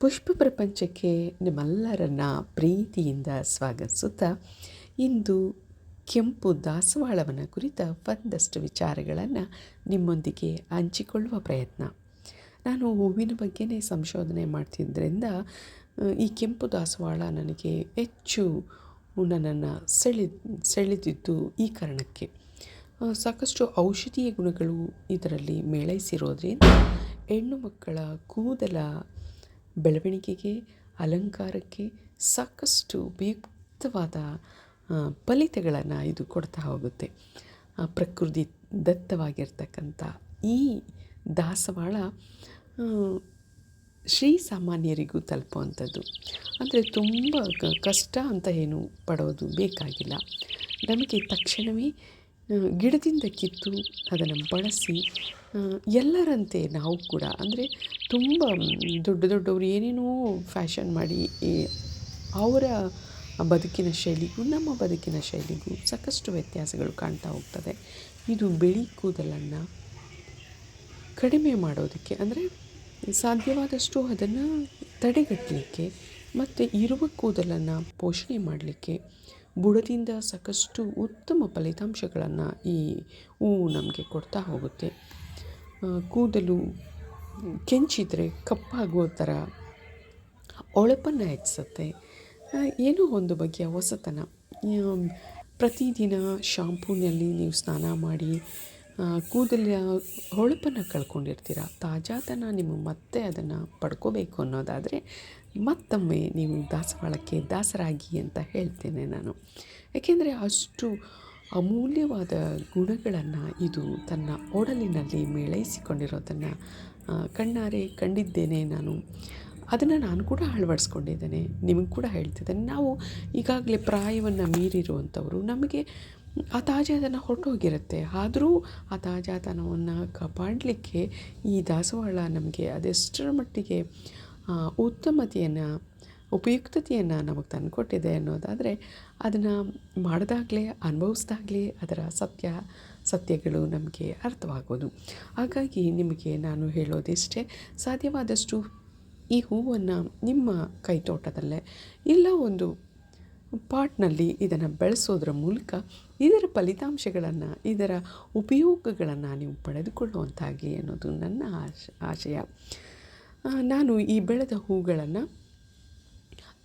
ಪುಷ್ಪ ಪ್ರಪಂಚಕ್ಕೆ ನಿಮ್ಮೆಲ್ಲರನ್ನ ಪ್ರೀತಿಯಿಂದ ಸ್ವಾಗತಿಸುತ್ತಾ ಇಂದು ಕೆಂಪು ದಾಸವಾಳವನ್ನು ಕುರಿತ ಒಂದಷ್ಟು ವಿಚಾರಗಳನ್ನು ನಿಮ್ಮೊಂದಿಗೆ ಹಂಚಿಕೊಳ್ಳುವ ಪ್ರಯತ್ನ. ನಾನು ಹೂವಿನ ಬಗ್ಗೆನೇ ಸಂಶೋಧನೆ ಮಾಡ್ತಿದ್ದರಿಂದ ಈ ಕೆಂಪು ದಾಸವಾಳ ನನಗೆ ಹೆಚ್ಚು ನನ್ನನ್ನು ಸೆಳೆ, ಸೆಳೆದಿದ್ದು ಈ ಕಾರಣಕ್ಕೆ. ಸಾಕಷ್ಟು ಔಷಧೀಯ ಗುಣಗಳು ಇದರಲ್ಲಿ ಮೇಳೈಸಿರೋದ್ರಿಂದ ಹೆಣ್ಣು ಮಕ್ಕಳ ಕೂದಲ ಬೆಳವಣಿಗೆಗೆ, ಅಲಂಕಾರಕ್ಕೆ ಸಾಕಷ್ಟು ಉಪಯುಕ್ತವಾದ ಫಲಿತಗಳನ್ನು ಇದು ಕೊಡ್ತಾ ಹೋಗುತ್ತೆ. ಪ್ರಕೃತಿ ದತ್ತವಾಗಿರ್ತಕ್ಕಂಥ ಈ ದಾಸವಾಳ ಶ್ರೀ ಸಾಮಾನ್ಯರಿಗೂ ತಲುಪುವಂಥದ್ದು. ಅಂದರೆ ತುಂಬ ಕಷ್ಟ ಅಂತ ಏನು ಪಡೋದು ಬೇಕಾಗಿಲ್ಲ. ನಮಗೆ ತಕ್ಷಣವೇ ಗಿಡದಿಂದ ಕಿತ್ತು ಅದನ್ನು ಬಳಸಿ ಎಲ್ಲರಂತೆ ನಾವು ಕೂಡ, ಅಂದರೆ ತುಂಬ ದೊಡ್ಡ ದೊಡ್ಡವರು ಏನೇನೋ ಫ್ಯಾಷನ್ ಮಾಡಿ ಅವರ ಬದುಕಿನ ಶೈಲಿಗೂ, ನಮ್ಮ ಬದುಕಿನ ಶೈಲಿಗೂ ಸಾಕಷ್ಟು ವ್ಯತ್ಯಾಸಗಳು ಕಾಣ್ತಾ ಹೋಗ್ತದೆ. ಇದು ಬಿಳಿ ಕೂದಲನ್ನು ಕಡಿಮೆ ಮಾಡೋದಕ್ಕೆ, ಅಂದರೆ ಸಾಧ್ಯವಾದಷ್ಟು ಅದನ್ನು ತಡೆಗಟ್ಟಲಿಕ್ಕೆ, ಮತ್ತು ಇರುವ ಕೂದಲನ್ನು ಪೋಷಣೆ ಮಾಡಲಿಕ್ಕೆ ಬುಡದಿಂದ ಸಾಕಷ್ಟು ಉತ್ತಮ ಫಲಿತಾಂಶಗಳನ್ನು ಈ ಹೂವು ನಮಗೆ ಕೊಡ್ತಾ ಹೋಗುತ್ತೆ. ಕೂದಲು ಕೆಂಚಿದರೆ ಕಪ್ಪಾಗುವ ಥರ ಹೊಳಪನ್ನು ಹೆಚ್ಚಿಸುತ್ತೆ. ಏನೋ ಒಂದು ಬಗೆಯ ಹೊಸತನ. ಪ್ರತಿದಿನ ಶಾಂಪೂನಲ್ಲಿ ನೀವು ಸ್ನಾನ ಮಾಡಿ ಕೂದಲ ಹೊಳಪನ್ನು ಕಳ್ಕೊಂಡಿರ್ತೀರ? ತಾಜಾತನ, ನಿಮ್ಮ ಮತ್ತೆ ಅದನ್ನು ಪಡ್ಕೋಬೇಕು ಅನ್ನೋದಾದರೆ ಮತ್ತೊಮ್ಮೆ ನೀವು ದಾಸವಾಳಕ್ಕೆ ದಾಸರಾಗಿ ಅಂತ ಹೇಳ್ತೇನೆ ನಾನು. ಯಾಕೆಂದರೆ ಅಷ್ಟು ಅಮೂಲ್ಯವಾದ ಗುಣಗಳನ್ನು ಇದು ತನ್ನ ಒಡಲಿನಲ್ಲಿ ಮೇಳೈಸಿಕೊಂಡಿರೋದನ್ನು ಕಣ್ಣಾರೆ ಕಂಡಿದ್ದೇನೆ ನಾನು. ಅದನ್ನು ನಾನು ಕೂಡ ಅಳವಡಿಸ್ಕೊಂಡಿದ್ದೇನೆ. ನಿಮಗೆ ಕೂಡ ಹೇಳ್ತಿದ್ದೇನೆ. ನಾವು ಈಗಾಗಲೇ ಪ್ರಾಯವನ್ನು ಮೀರಿರುವಂಥವರು ನಮಗೆ ಆ ತಾಜಾತನ ಹೊರಟೋಗಿರುತ್ತೆ. ಆದರೂ ಆ ತಾಜಾತನವನ್ನು ಕಾಪಾಡಲಿಕ್ಕೆ ಈ ದಾಸವಾಳ ನಮಗೆ ಅದೆಷ್ಟರ ಮಟ್ಟಿಗೆ ಉತ್ತಮತೆಯನ್ನು, ಉಪಯುಕ್ತತೆಯನ್ನು ನಮಗೆ ತಂದುಕೊಟ್ಟಿದೆ ಅನ್ನೋದಾದರೆ ಅದನ್ನು ಮಾಡಿದಾಗಲೇ, ಅನುಭವಿಸ್ದಾಗಲೇ ಅದರ ಸತ್ಯ, ಸತ್ಯಗಳು ನಮಗೆ ಅರ್ಥವಾಗೋದು. ಹಾಗಾಗಿ ನಿಮಗೆ ನಾನು ಹೇಳೋದಿಷ್ಟೇ, ಸಾಧ್ಯವಾದಷ್ಟು ಈ ಹೂವನ್ನು ನಿಮ್ಮ ಕೈತೋಟದಲ್ಲೇ ಇಲ್ಲ ಒಂದು ಪಾಟ್ನಲ್ಲಿ ಇದನ್ನು ಬೆಳೆಸೋದ್ರ ಮೂಲಕ ಇದರ ಫಲಿತಾಂಶಗಳನ್ನು, ಇದರ ಉಪಯೋಗಗಳನ್ನು ನೀವು ಪಡೆದುಕೊಳ್ಳುವಂತಾಗಲಿ ಅನ್ನೋದು ನನ್ನ ಆಶ, ಆಶಯ. ನಾನು ಈ ಬೆಳೆದ ಹೂಗಳನ್ನು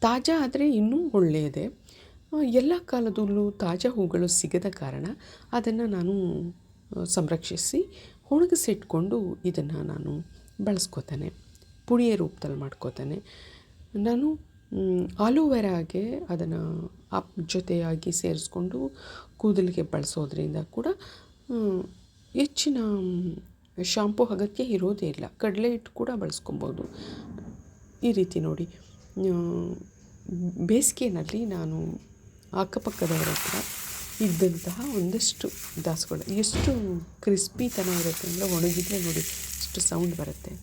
ತಾಜಾ ಆದರೆ ಇನ್ನೂ ಒಳ್ಳೆಯದೇ. ಎಲ್ಲ ಕಾಲದಲ್ಲೂ ತಾಜಾ ಹೂಗಳು ಸಿಗದ ಕಾರಣ ಅದನ್ನು ನಾನು ಸಂರಕ್ಷಿಸಿ ಒಣಗಿಸಿಟ್ಕೊಂಡು ಇದನ್ನು ನಾನು ಬಳಸ್ಕೋತೇನೆ. ಪುಡಿಯ ರೂಪದಲ್ಲಿ ಮಾಡ್ಕೋತೇನೆ. ನಾನು ಆಲೋವೆರಾಗೆ ಅದನ್ನು ಅಪ್ ಜೊತೆಯಾಗಿ ಸೇರಿಸ್ಕೊಂಡು ಕೂದಲಿಗೆ ಬಳಸೋದ್ರಿಂದ ಕೂಡ ಹೆಚ್ಚಿನ ಶಾಂಪು ಅಗತ್ಯ ಇರೋದೇ ಇಲ್ಲ. ಕಡಲೆ ಹಿಟ್ಟು ಕೂಡ ಬಳಸ್ಕೊಬೋದು. ಈ ರೀತಿ ನೋಡಿ ಬೇಸಿಗೆಯಲ್ಲಿ ನಾನು ಅಕ್ಕಪಕ್ಕದವರ ಹತ್ರ ಇದ್ದಂತಹ ಒಂದಷ್ಟು ದಾಸವಾಳ ಎಷ್ಟು ಕ್ರಿಸ್ಪಿತನ ಇರುತ್ತೆ ಅಂದರೆ ಒಣಗಿದ್ರೆ ನೋಡಿ ಎಷ್ಟು ಸೌಂಡ್ ಬರುತ್ತೆ.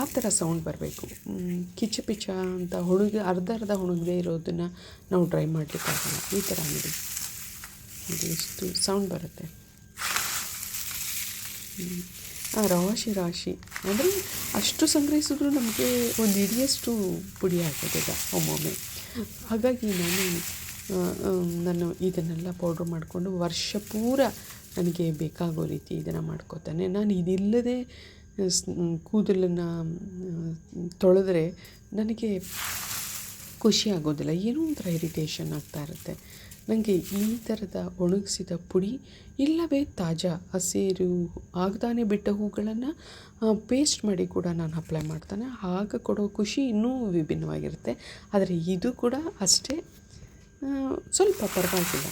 ಆ ಥರ ಸೌಂಡ್ ಬರಬೇಕು. ಕಿಚ್ಚ ಪಿಚ್ಚ ಅಂತ ಹುಣುಗಿ ಅರ್ಧ ಅರ್ಧ ಹುಣಗದೇ ಇರೋದನ್ನು ನಾವು ಡ್ರೈ ಮಾಡಲಿಕ್ಕಾಗಲ್ಲ. ಈ ಥರ ನೋಡಿ. ಇದು ಎಷ್ಟು ಸೌಂಡ್ ಬರುತ್ತೆ. ರಾಶಿ ರಾಶಿ. ಅಂದರೆ ಅಷ್ಟು ಸಂಗ್ರಹಿಸಿದ್ರು ನಮಗೆ ಒಂದು ಇಡಿಯಷ್ಟು ಪುಡಿ ಆಗೋದಿಲ್ಲ ಒಮ್ಮೊಮ್ಮೆ. ಹಾಗಾಗಿ ನಾನು ನಾನು ಇದನ್ನೆಲ್ಲ ಪೌಡ್ರ್ ಮಾಡಿಕೊಂಡು ವರ್ಷ ಪೂರ ನನಗೆ ಬೇಕಾಗೋ ರೀತಿ ಇದನ್ನು ಮಾಡ್ಕೋತಾನೆ. ನಾನು ಇದಿಲ್ಲದೆ ಕೂದಲನ್ನು ತೊಳೆದ್ರೆ ನನಗೆ ಖುಷಿ ಆಗೋದಿಲ್ಲ. ಏನೋ ಒಂಥರ ಇರಿಟೇಷನ್ ಆಗ್ತಾ ಇರುತ್ತೆ. ನನಗೆ ಈ ಥರದ ಒಣಗಿಸಿದ ಪುಡಿ ಇಲ್ಲವೇ ತಾಜಾ. ಹಸಿರು ಆಗದಾನೆ ಬಿಟ್ಟ ಹೂಗಳನ್ನು ಪೇಸ್ಟ್ ಮಾಡಿ ಕೂಡ ನಾನು ಅಪ್ಲೈ ಮಾಡ್ತಾನೆ. ಆಗ ಕೊಡೋ ಖುಷಿ ಇನ್ನೂ ವಿಭಿನ್ನವಾಗಿರುತ್ತೆ. ಆದರೆ ಇದು ಕೂಡ ಅಷ್ಟೇ. ಸ್ವಲ್ಪ ಪರವಾಗಿಲ್ಲ.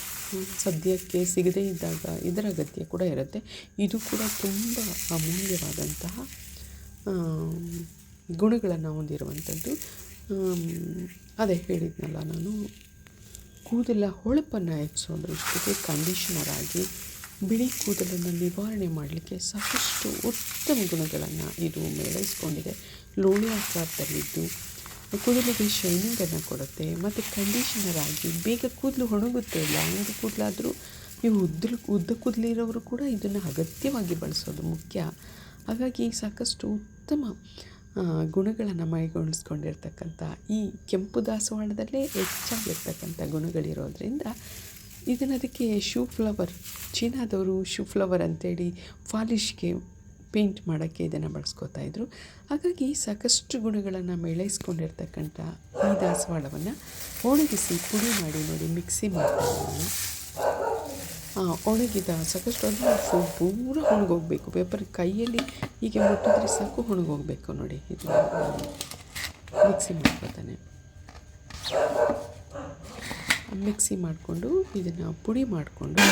ಸದ್ಯಕ್ಕೆ ಸಿಗದೇ ಇದ್ದಾಗ ಇದರ ಅಗತ್ಯ ಕೂಡ ಇರುತ್ತೆ. ಇದು ಕೂಡ ತುಂಬ ಅಮೂಲ್ಯವಾದಂತಹ ಗುಣಗಳನ್ನು ಹೊಂದಿರುವಂಥದ್ದು. ಅದೇ ಹೇಳಿದ್ನಲ್ಲ ನಾನು, ಕೂದಲ ಹೊಳಪನ್ನು ಹೆಚ್ಚಿಸೋ ದೃಷ್ಟಿಗೆ ಕಂಡೀಷನರ್ ಆಗಿ ಬಿಳಿ ಕೂದಲನ್ನು ನಿವಾರಣೆ ಮಾಡಲಿಕ್ಕೆ ಸಾಕಷ್ಟು ಉತ್ತಮ ಗುಣಗಳನ್ನು ಇದು ಮೇಳೈಸ್ಕೊಂಡಿದೆ. ಲೋಳಿ ಆಕಾರದಲ್ಲಿದ್ದು ಕೂದಲಿಗೆ ಶೈನಿಂಗನ್ನು ಕೊಡುತ್ತೆ, ಮತ್ತು ಕಂಡೀಷನರ್ ಆಗಿ ಬೇಗ ಕೂದಲು ಒಣಗುತ್ತೆ ಲಾಂಗ್ ಕೂದಲಾದರೂ ನೀವು ಉದ್ದ ಉದ್ದ ಕೂದಲಿರೋರು ಕೂಡ ಇದನ್ನು ಅಗತ್ಯವಾಗಿ ಬಳಸೋದು ಮುಖ್ಯ. ಹಾಗಾಗಿ ಸಾಕಷ್ಟು ಉತ್ತಮ ಗುಣಗಳನ್ನು ಮೈಗೂಡಿಸ್ಕೊಂಡಿರ್ತಕ್ಕಂಥ ಈ ಕೆಂಪು ದಾಸವಾಳದಲ್ಲೇ ಹೆಚ್ಚಾಗಿರ್ತಕ್ಕಂಥ ಗುಣಗಳಿರೋದ್ರಿಂದ ಇದನ್ನು ಅದಕ್ಕೆ ಶೂ ಫ್ಲವರ್, ಚೀನಾದವರು ಶೂ ಫ್ಲವರ್ ಅಂತೇಳಿ ಫಾಲಿಶ್ಗೆ ಪೇಂಟ್ ಮಾಡೋಕ್ಕೆ ಇದನ್ನು ಬಳಸ್ಕೊತಾ ಇದ್ದರು ಹಾಗಾಗಿ ಸಾಕಷ್ಟು ಗುಣಗಳನ್ನು ಮೇಳೈಸ್ಕೊಂಡಿರ್ತಕ್ಕಂಥ ಈ ದಾಸವಾಳವನ್ನು ಒಣಗಿಸಿ ಪುಡಿ ಮಾಡಿ ನೋಡಿ, ಮಿಕ್ಸಿ ಮಾಡ್ತಾಯಿದ್ದೀನಿ ಒಣಗಿದ ಸಾಕಷ್ಟು ಅಂದರೆ ಸೊ, ಪೂರ ಒಣಗೋಗ್ಬೇಕು. ಪೇಪರ್ ಕೈಯಲ್ಲಿ ಹೀಗೆ ಮುಟ್ಟಿದ್ರೆ ಸಾಕು ಒಣಗೋಗ್ಬೇಕು ನೋಡಿ. ಇದು ಮಿಕ್ಸಿ ಮಾಡ್ಕೊತಾನೆ. ಮಿಕ್ಸಿ ಮಾಡಿಕೊಂಡು ಇದನ್ನು ಪುಡಿ ಮಾಡಿಕೊಂಡು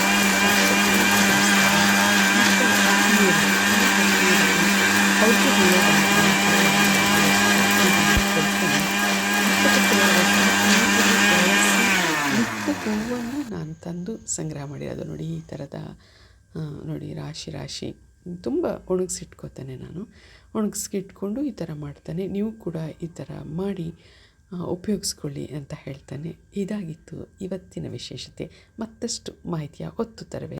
ಹೂವನ್ನು ನಾನು ತಂದು ಸಂಗ್ರಹ ಮಾಡಿರೋದು ನೋಡಿ ಈ ಥರದ ನೋಡಿ ರಾಶಿ ರಾಶಿ ತುಂಬ ಒಣಗಿಸಿಟ್ಕೋತಾನೆ ನಾನು. ಒಣಗಿಸ್ಕಿಟ್ಕೊಂಡು ಈ ಥರ ಮಾಡ್ತಾನೆ. ನೀವು ಕೂಡ ಈ ಥರ ಮಾಡಿ ಉಪಯೋಗಿಸ್ಕೊಳ್ಳಿ ಅಂತ ಹೇಳ್ತಾನೆ. ಇದಾಗಿತ್ತು ಇವತ್ತಿನ ವಿಶೇಷತೆ. ಮತ್ತಷ್ಟು ಮಾಹಿತಿಯ ಹೊತ್ತು ತರವೆ